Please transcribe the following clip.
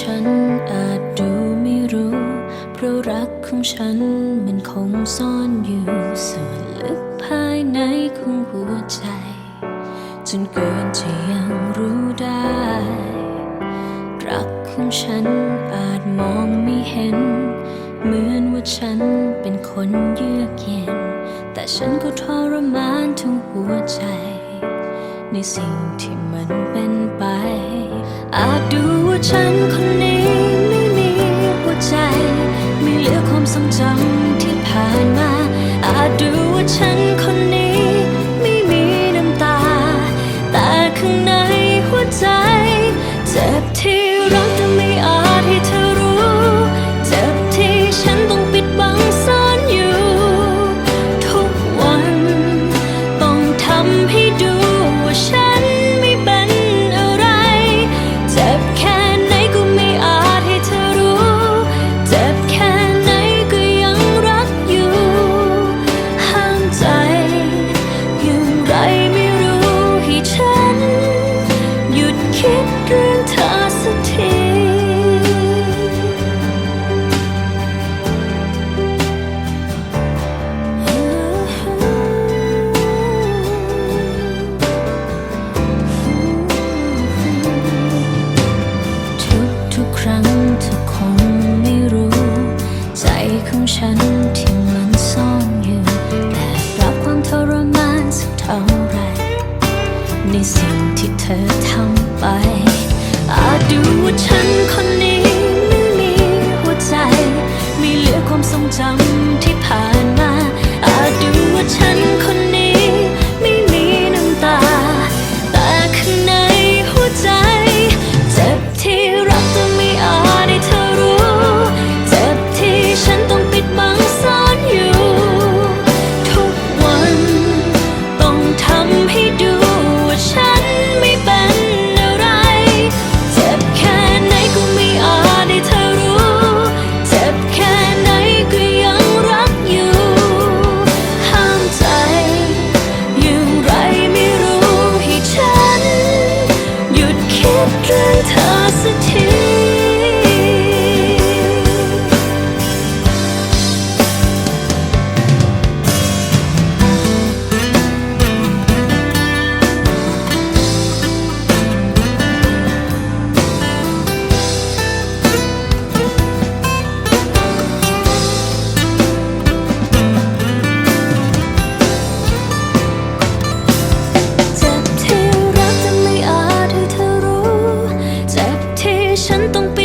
ฉันอาจดูไม่รู้ เพราะรักของฉันมันคงซ่อนอยู่ส่วนลึกภายในของหัวใจ จนเกินจะยังรู้ได้ รักของฉันอาจมองไม่เห็น เหมือนว่าฉันเป็นคนเยือกเย็น แต่ฉันก็ทรมานทั้งหัวใจ ในสิ่งที่มันเป็นไป อาจดูว่าฉันคน เห ของฉันที่มันซ่อนอยู่แต่รับความทรมานสักเท่าไรในสิ่งที่เธอทำไป อาจดูว่าฉันคนนี้ไม่มีหัวใจ ไม่เหลือความทรงจำ รัก